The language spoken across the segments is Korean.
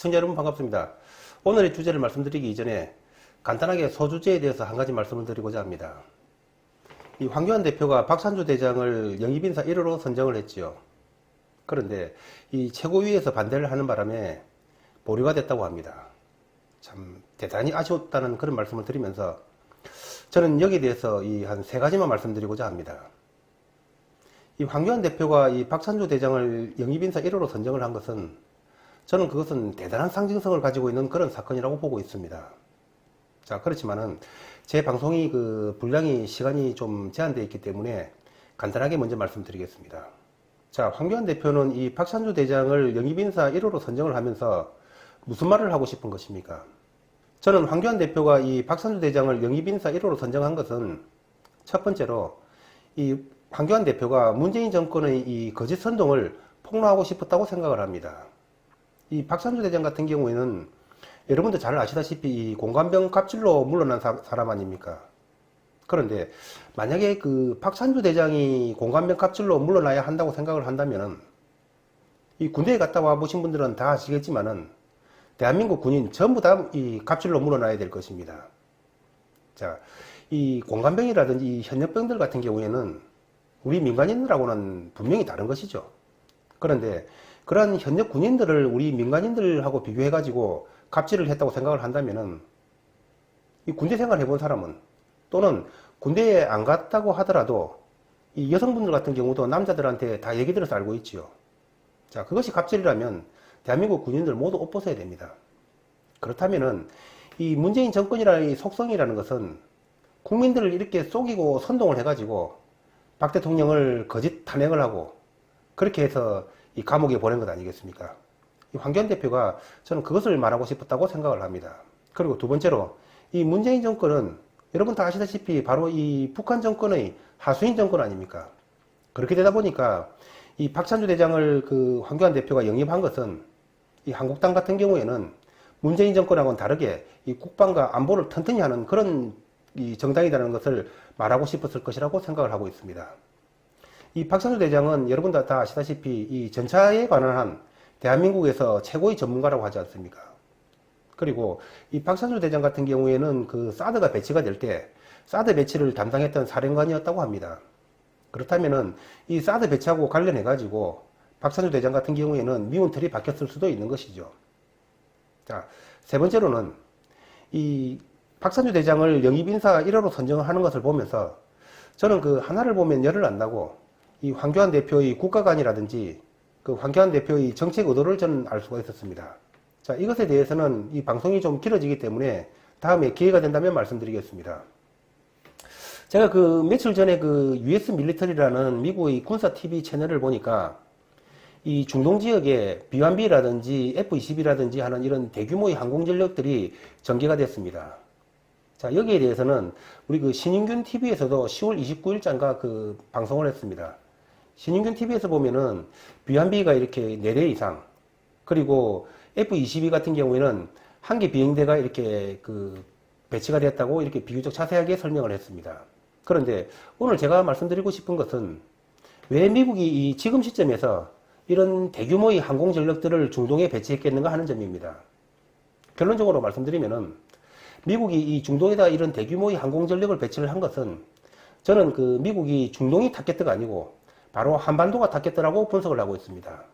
시청자 여러분 반갑습니다. 오늘의 주제를 말씀드리기 이전에 간단하게 소주제에 대해서 한 가지 말씀을 드리고자 합니다. 이 황교안 대표가 박산주 대장을 영입인사 1호로 선정을 했지요. 그런데 이 최고위에서 반대를 하는 바람에 보류가 됐다고 합니다. 참 대단히 아쉬웠다는 그런 말씀을 드리면서 저는 여기에 대해서 이 한 세 가지만 말씀드리고자 합니다. 이 황교안 대표가 이 박산주 대장을 영입인사 1호로 선정을 한 것은 저는 그것은 대단한 상징성을 가지고 있는 그런 사건이라고 보고 있습니다. 자, 그렇지만은 제 방송이 그 분량이 시간이 좀 제한되어 있기 때문에 간단하게 먼저 말씀드리겠습니다. 자, 황교안 대표는 이 박산주 대장을 영입인사 1호로 선정을 하면서 무슨 말을 하고 싶은 것입니까? 저는 황교안 대표가 이 박산주 대장을 영입인사 1호로 선정한 것은 첫 번째로 이 황교안 대표가 문재인 정권의 이 거짓 선동을 폭로하고 싶었다고 생각을 합니다. 이 박산주 대장 같은 경우에는 여러분도 잘 아시다시피 이 공관병 갑질로 물러난 사, 람 아닙니까? 그런데 만약에 그 박산주 대장이 공관병 갑질로 물러나야 한다고 생각을 한다면은 이 군대에 갔다 와 보신 분들은 다 아시겠지만은 대한민국 군인 전부 다 이 갑질로 물러나야 될 것입니다. 자, 이 공관병이라든지 이 현역병들 같은 경우에는 우리 민간인들하고는 분명히 다른 것이죠. 그런데 그러한 현역 군인들을 우리 민간인들하고 비교해가지고 갑질을 했다고 생각을 한다면은 이 군대 생활 해본 사람은 또는 군대에 안 갔다고 하더라도 이 여성분들 같은 경우도 남자들한테 다 얘기 들어서 알고 있지요. 자, 그것이 갑질이라면 대한민국 군인들 모두 옷 벗어야 됩니다. 그렇다면은 이 문재인 정권이라는 이 속성이라는 것은 국민들을 이렇게 속이고 선동을 해가지고 박 대통령을 거짓 탄핵을 하고 그렇게 해서 이 감옥에 보낸 것 아니겠습니까? 이 황교안 대표가 저는 그것을 말하고 싶었다고 생각을 합니다. 그리고 두 번째로 이 문재인 정권은 여러분 다 아시다시피 바로 이 북한 정권의 하수인 정권 아닙니까? 그렇게 되다 보니까 이 박찬주 대장을 그 황교안 대표가 영입한 것은 이 한국당 같은 경우에는 문재인 정권하고는 다르게 이 국방과 안보를 튼튼히 하는 그런 이 정당이라는 것을 말하고 싶었을 것이라고 생각을 하고 있습니다. 이 박찬주 대장은 여러분 다, 다 아시다시피 이 전차에 관한 한 대한민국에서 최고의 전문가라고 하지 않습니까? 그리고 이 박찬주 대장 같은 경우에는 그 사드가 배치가 될 때 사드 배치를 담당했던 사령관이었다고 합니다. 그렇다면은 이 사드 배치하고 관련해 가지고 박찬주 대장 같은 경우에는 미운 틀이 바뀌었을 수도 있는 것이죠. 자, 세 번째로는 이 박찬주 대장을 영입 인사 1호로 선정하는 것을 보면서 저는 그 하나를 보면 열을 안 나고 이 황교안 대표의 국가관이라든지 그 황교안 대표의 정책 의도를 저는 알 수가 있었습니다. 자, 이것에 대해서는 이 방송이 좀 길어지기 때문에 다음에 기회가 된다면 말씀드리겠습니다. 제가 그 며칠 전에 그 US 밀리터리라는 미국의 군사 TV 채널을 보니까 이 중동 지역에 B1B라든지 F-22라든지 하는 이런 대규모의 항공 전력들이 전개가 됐습니다. 자, 여기에 대해서는 우리 그 신인균 TV에서도 10월 29일자인가 그 방송을 했습니다. 신인균 TV에서 보면은 B1B가 이렇게 4대 이상, 그리고 F-22 같은 경우에는 한 개 비행대가 이렇게 그 배치가 되었다고 이렇게 비교적 자세하게 설명을 했습니다. 그런데 오늘 제가 말씀드리고 싶은 것은 왜 미국이 이 지금 시점에서 이런 대규모의 항공 전력들을 중동에 배치했겠는가 하는 점입니다. 결론적으로 말씀드리면은 미국이 이 중동에다 이런 대규모의 항공 전력을 배치를 한 것은 저는 그 미국이 중동이 타겟트가 아니고 바로 한반도가 타겟트라고 분석을 하고 있습니다.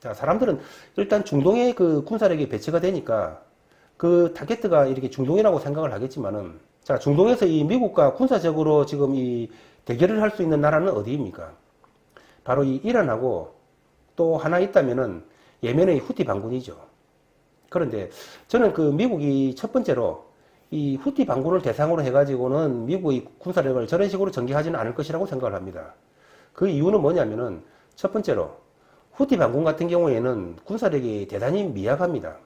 자, 사람들은 일단 중동에 그 군사력이 배치가 되니까 그 타겟트가 이렇게 중동이라고 생각을 하겠지만은 자, 중동에서 이 미국과 군사적으로 지금 이 대결을 할 수 있는 나라는 어디입니까? 바로 이 이란하고 또 하나 있다면은 예멘의 후티 반군이죠. 그런데 저는 그 미국이 첫 번째로 이 후티 반군을 대상으로 해가지고는 미국의 군사력을 저런 식으로 전개하지는 않을 것이라고 생각을 합니다. 그 이유는 뭐냐면은 첫 번째로 후티 반군 같은 경우에는 군사력이 대단히 미약합니다.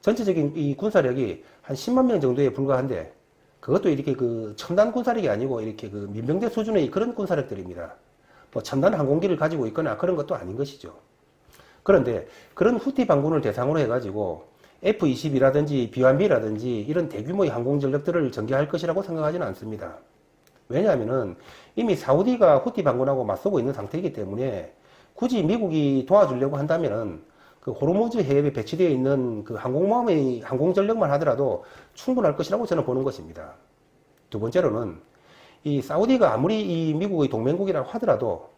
전체적인 이 군사력이 한 10만 명 정도에 불과한데 그것도 이렇게 그 첨단 군사력이 아니고 이렇게 그 민병대 수준의 그런 군사력들입니다. 뭐 첨단 항공기를 가지고 있거나 그런 것도 아닌 것이죠. 그런데 그런 후티 반군을 대상으로 해가지고 F-22라든지 B-1B라든지 이런 대규모의 항공 전력들을 전개할 것이라고 생각하지는 않습니다. 왜냐하면은 이미 사우디가 후티 반군하고 맞서고 있는 상태이기 때문에 굳이 미국이 도와주려고 한다면은 그 호르무즈 해협에 배치되어 있는 그 항공모함의 항공 전력만 하더라도 충분할 것이라고 저는 보는 것입니다. 두 번째로는 이 사우디가 아무리 이 미국의 동맹국이라고 하더라도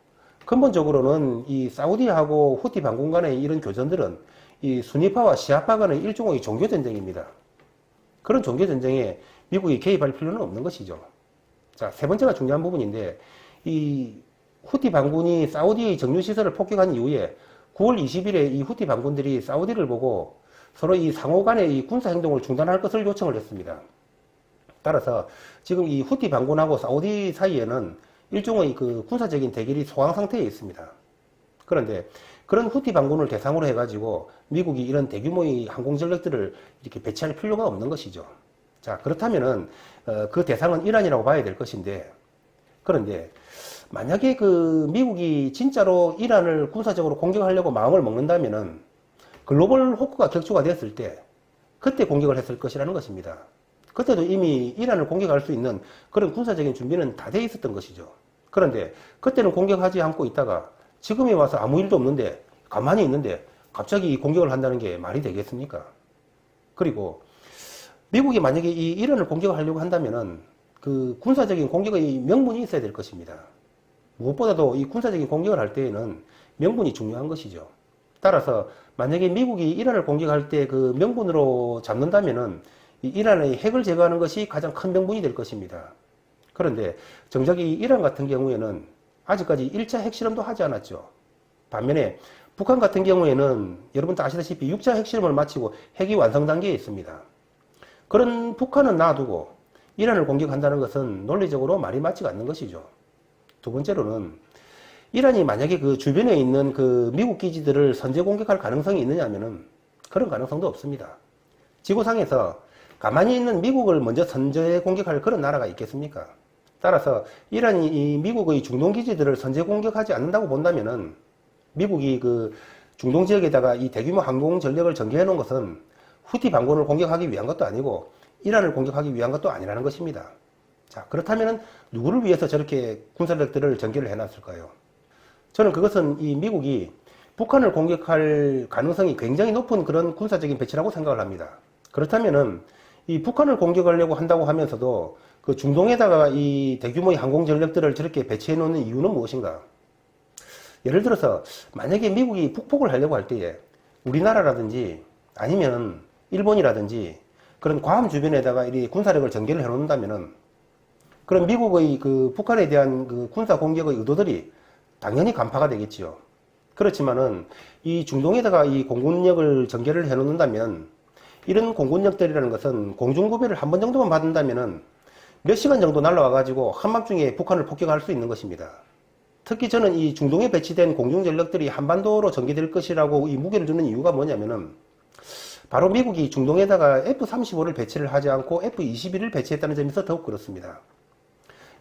근본적으로는 이 사우디하고 후티 반군 간의 이런 교전들은 이 순위파와 시아파 간의 일종의 종교 전쟁입니다. 그런 종교 전쟁에 미국이 개입할 필요는 없는 것이죠. 자, 세 번째가 중요한 부분인데 이 후티 반군이 사우디의 정유 시설을 폭격한 이후에 9월 20일에 이 후티 반군들이 사우디를 보고 서로 이 상호 간의 이 군사 행동을 중단할 것을 요청을 했습니다. 따라서 지금 이 후티 반군하고 사우디 사이에는 일종의 그 군사적인 대결이 소강 상태에 있습니다. 그런데 그런 후티 반군을 대상으로 해가지고 미국이 이런 대규모의 항공 전력들을 이렇게 배치할 필요가 없는 것이죠. 자 그렇다면은 어, 그 대상은 이란이라고 봐야 될 것인데 그런데 만약에 그 미국이 진짜로 이란을 군사적으로 공격하려고 마음을 먹는다면은 글로벌 호크가 격추가 됐을 때 그때 공격을 했을 것이라는 것입니다. 그때도 이미 이란을 공격할 수 있는 그런 군사적인 준비는 다 돼 있었던 것이죠. 그런데 그때는 공격하지 않고 있다가 지금에 와서 아무 일도 없는데 가만히 있는데 갑자기 공격을 한다는 게 말이 되겠습니까? 그리고 미국이 만약에 이 이란을 공격하려고 한다면은 그 군사적인 공격의 명분이 있어야 될 것입니다. 무엇보다도 이 군사적인 공격을 할 때에는 명분이 중요한 것이죠. 따라서 만약에 미국이 이란을 공격할 때 그 명분으로 잡는다면은 이 이란의 핵을 제거하는 것이 가장 큰 명분이 될 것입니다. 그런데 정작 이 이란 같은 경우에는 아직까지 1차 핵실험도 하지 않았죠. 반면에 북한 같은 경우에는 여러분도 아시다시피 6차 핵실험을 마치고 핵이 완성 단계에 있습니다. 그런 북한은 놔두고 이란을 공격한다는 것은 논리적으로 말이 맞지가 않는 것이죠. 두 번째로는 이란이 만약에 그 주변에 있는 그 미국 기지들을 선제 공격할 가능성이 있느냐면은 그런 가능성도 없습니다. 지구상에서 가만히 있는 미국을 먼저 선제 공격할 그런 나라가 있겠습니까? 따라서 이란이 이 미국의 중동 기지들을 선제 공격하지 않는다고 본다면은 미국이 그 중동 지역에다가 이 대규모 항공 전력을 전개해 놓은 것은 후티 반군을 공격하기 위한 것도 아니고 이란을 공격하기 위한 것도 아니라는 것입니다. 자, 그렇다면 누구를 위해서 저렇게 군사력들을 전개를 해놨을까요? 저는 그것은 이 미국이 북한을 공격할 가능성이 굉장히 높은 그런 군사적인 배치라고 생각을 합니다. 그렇다면은 이 북한을 공격하려고 한다고 하면서도 그 중동에다가 이 대규모의 항공 전력들을 저렇게 배치해 놓는 이유는 무엇인가? 예를 들어서 만약에 미국이 북폭을 하려고 할 때에 우리나라라든지 아니면 일본이라든지 그런 괌 주변에다가 이 군사력을 전개를 해 놓는다면은 그럼 미국의 그 북한에 대한 그 군사 공격의 의도들이 당연히 간파가 되겠지요. 그렇지만은 이 중동에다가 이 공군력을 전개를 해 놓는다면 이런 공군력들이라는 것은 공중구배를 한 번 정도만 받는다면은 몇 시간 정도 날라와 가지고 한밤중에 북한을 폭격할 수 있는 것입니다. 특히 저는 이 중동에 배치된 공중 전력들이 한반도로 전개될 것이라고 이 무게를 두는 이유가 뭐냐면은 바로 미국이 중동에다가 F-35를 배치를 하지 않고 F-21을 배치했다는 점에서 더욱 그렇습니다.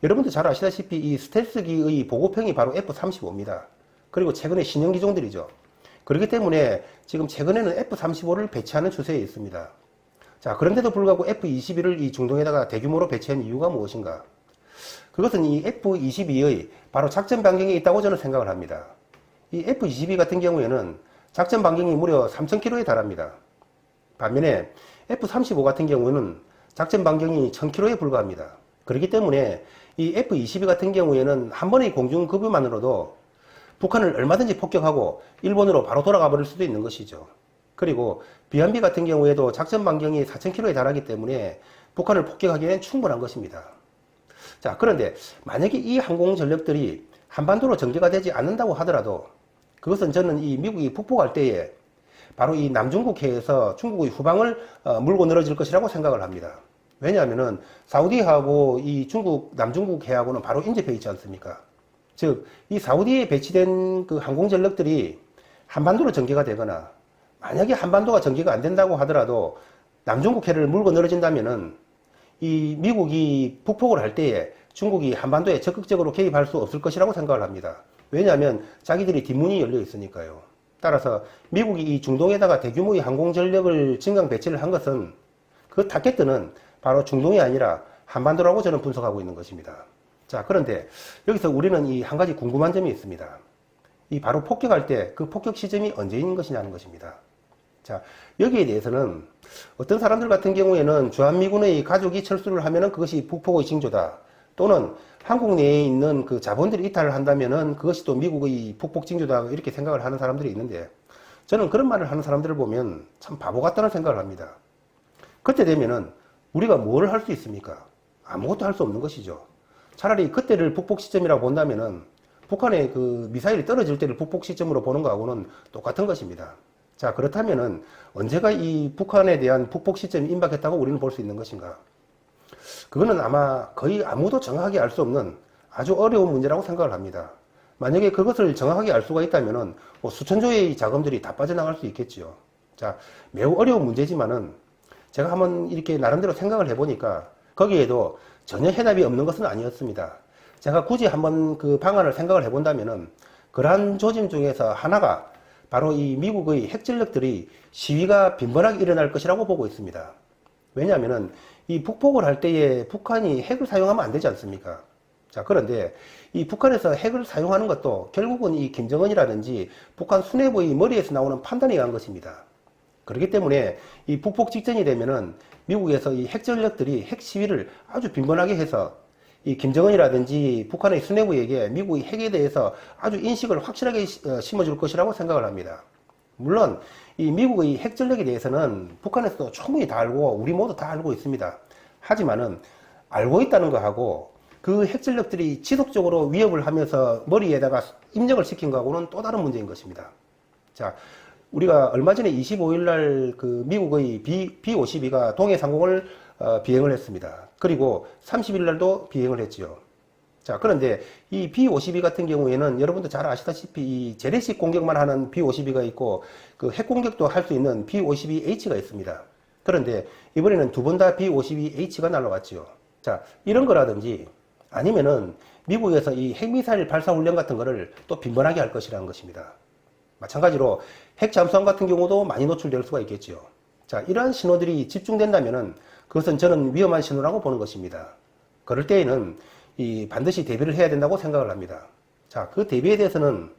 여러분도 잘 아시다시피 이 스텔스기의 보급형이 바로 F-35입니다. 그리고 최근에 신형 기종들이죠. 그렇기 때문에 지금 최근에는 F-35를 배치하는 추세에 있습니다. 자, 그런데도 불구하고 F-21을 이 중동에다가 대규모로 배치한 이유가 무엇인가? 그것은 이 F-22의 바로 작전 반경에 있다고 저는 생각을 합니다. 이 F-22 같은 경우에는 작전 반경이 무려 3,000km에 달합니다. 반면에 F-35 같은 경우는 작전 반경이 1,000km에 불과합니다. 그렇기 때문에 이 F-22 같은 경우에는 한 번의 공중 급유만으로도 북한을 얼마든지 폭격하고 일본으로 바로 돌아가 버릴 수도 있는 것이죠. 그리고 비안비 같은 경우에도 작전 반경이 4,000km에 달하기 때문에 북한을 폭격하기에는 충분한 것입니다. 자, 그런데 만약에 이 항공 전력들이 한반도로 전개가 되지 않는다고 하더라도 그것은 저는 이 미국이 북폭할 때에 바로 이 남중국해에서 중국의 후방을 어, 물고 늘어질 것이라고 생각을 합니다. 왜냐하면은 사우디하고 이 중국 남중국 해하고는 바로 인접해 있지 않습니까? 즉 이 사우디에 배치된 그 항공 전력들이 한반도로 전개가 되거나 만약에 한반도가 전개가 안 된다고 하더라도 남중국 해를 물고 늘어진다면은 이 미국이 북폭을 할 때에 중국이 한반도에 적극적으로 개입할 수 없을 것이라고 생각을 합니다. 왜냐하면 자기들이 뒷문이 열려 있으니까요. 따라서 미국이 이 중동에다가 대규모의 항공 전력을 증강 배치를 한 것은 그 타겟들은 바로 중동이 아니라 한반도라고 저는 분석하고 있는 것입니다. 자, 그런데 여기서 우리는 이 한 가지 궁금한 점이 있습니다. 이 바로 폭격할 때 그 폭격 시점이 언제인 것이냐는 것입니다. 자, 여기에 대해서는 어떤 사람들 같은 경우에는 주한미군의 가족이 철수를 하면은 그것이 북폭의 징조다. 또는 한국 내에 있는 그 자본들이 이탈을 한다면은 그것이 또 미국의 북폭 징조다. 이렇게 생각을 하는 사람들이 있는데 저는 그런 말을 하는 사람들을 보면 참 바보 같다는 생각을 합니다. 그때 되면은 우리가 뭘 할 수 있습니까? 아무것도 할 수 없는 것이죠. 차라리 그때를 북폭 시점이라고 본다면은 북한의 그 미사일이 떨어질 때를 북폭 시점으로 보는 거하고는 똑같은 것입니다. 자, 그렇다면은 언제가 이 북한에 대한 북폭 시점이 임박했다고 우리는 볼 수 있는 것인가? 그거는 아마 거의 아무도 정확하게 알 수 없는 아주 어려운 문제라고 생각을 합니다. 만약에 그것을 정확하게 알 수가 있다면은 뭐 수천조의 자금들이 다 빠져나갈 수 있겠지요. 자, 매우 어려운 문제지만은 제가 한번 이렇게 나름대로 생각을 해보니까 거기에도 전혀 해답이 없는 것은 아니었습니다. 제가 굳이 한번 그 방안을 생각을 해본다면은 그러한 조짐 중에서 하나가 바로 이 미국의 핵 전력들이 시위가 빈번하게 일어날 것이라고 보고 있습니다. 왜냐하면은 이 북폭을 할 때에 북한이 핵을 사용하면 안 되지 않습니까? 자, 그런데 이 북한에서 핵을 사용하는 것도 결국은 이 김정은이라든지 북한 수뇌부의 머리에서 나오는 판단에 의한 것입니다. 그렇기 때문에 이 북폭 직전이 되면은 미국에서 이 핵 전력들이 핵 시위를 아주 빈번하게 해서 이 김정은이라든지 북한의 수뇌부에게 미국의 핵에 대해서 아주 인식을 확실하게 시- 어, 심어줄 것이라고 생각을 합니다. 물론 이 미국의 핵 전력에 대해서는 북한에서도 충분히 다 알고 우리 모두 다 알고 있습니다. 하지만은 알고 있다는 거하고 그 핵 전력들이 지속적으로 위협을 하면서 머리에다가 입력을 시킨 거하고는 또 다른 문제인 것입니다. 자, 우리가 얼마 전에 25일 날 그 미국의 B, B-52가 동해 상공을 어, 비행을 했습니다. 그리고 30일 날도 비행을 했지요. 자, 그런데 이 B-52 같은 경우에는 여러분도 잘 아시다시피 이 재래식 공격만 하는 B-52가 있고 그 핵 공격도 할 수 있는 B-52H가 있습니다. 그런데 이번에는 두 번 다 B-52H가 날라왔지요. 자, 이런 거라든지 아니면은 미국에서 이 핵미사일 발사 훈련 같은 거를 또 빈번하게 할 것이라는 것입니다. 마찬가지로 핵 잠수함 같은 경우도 많이 노출될 수가 있겠지요. 자, 이러한 신호들이 집중된다면은 그것은 저는 위험한 신호라고 보는 것입니다. 그럴 때에는 이 반드시 대비를 해야 된다고 생각을 합니다. 자, 그 대비에 대해서는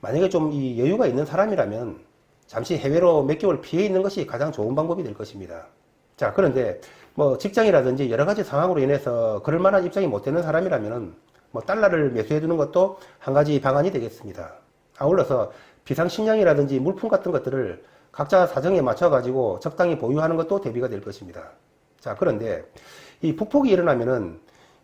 만약에 좀 이 여유가 있는 사람이라면 잠시 해외로 몇 개월 피해 있는 것이 가장 좋은 방법이 될 것입니다. 자, 그런데 뭐 직장이라든지 여러 가지 상황으로 인해서 그럴 만한 입장이 못 되는 사람이라면은 뭐 달러를 매수해 두는 것도 한 가지 방안이 되겠습니다. 아울러서 비상식량이라든지 물품 같은 것들을 각자 사정에 맞춰 가지고 적당히 보유하는 것도 대비가 될 것입니다. 자, 그런데 이 북폭이 일어나면은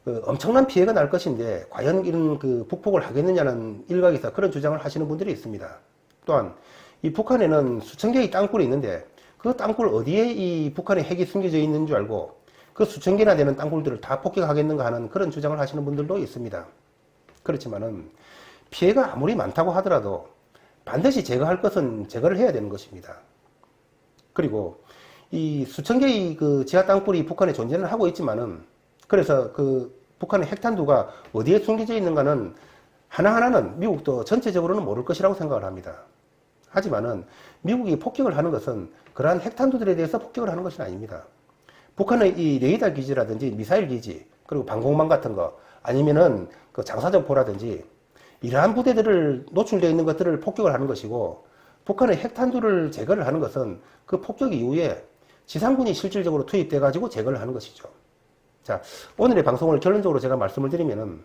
그 엄청난 피해가 날 것인데 과연 이런 그 북폭을 하겠느냐는 일각에서 그런 주장을 하시는 분들이 있습니다. 또한 이 북한에는 수천 개의 땅굴이 있는데 그 땅굴 어디에 이 북한의 핵이 숨겨져 있는 줄 알고 그 수천 개나 되는 땅굴들을 다 폭격하겠는가 하는 그런 주장을 하시는 분들도 있습니다. 그렇지만은 피해가 아무리 많다고 하더라도 반드시 제거할 것은 제거를 해야 되는 것입니다. 그리고 이 수천 개의 그 지하 땅굴이 북한에 존재는 하고 있지만은 그래서 그 북한의 핵탄두가 어디에 숨겨져 있는가는 하나하나는 미국도 전체적으로는 모를 것이라고 생각을 합니다. 하지만은 미국이 폭격을 하는 것은 그러한 핵탄두들에 대해서 폭격을 하는 것이 아닙니다. 북한의 이 레이더 기지라든지 미사일 기지 그리고 방공망 같은 거 아니면은 그 장사정포라든지 이러한 부대들을 노출되어 있는 것들을 폭격을 하는 것이고 북한의 핵탄두를 제거를 하는 것은 그 폭격 이후에 지상군이 실질적으로 투입돼 가지고 제거를 하는 것이죠. 자, 오늘의 방송을 결론적으로 제가 말씀을 드리면은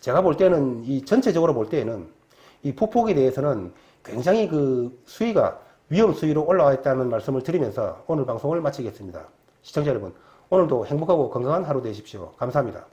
제가 볼 때는 이 전체적으로 볼 때에는 이 폭폭에 대해서는 굉장히 그 수위가 위험 수위로 올라와 있다는 말씀을 드리면서 오늘 방송을 마치겠습니다. 시청자 여러분, 오늘도 행복하고 건강한 하루 되십시오. 감사합니다.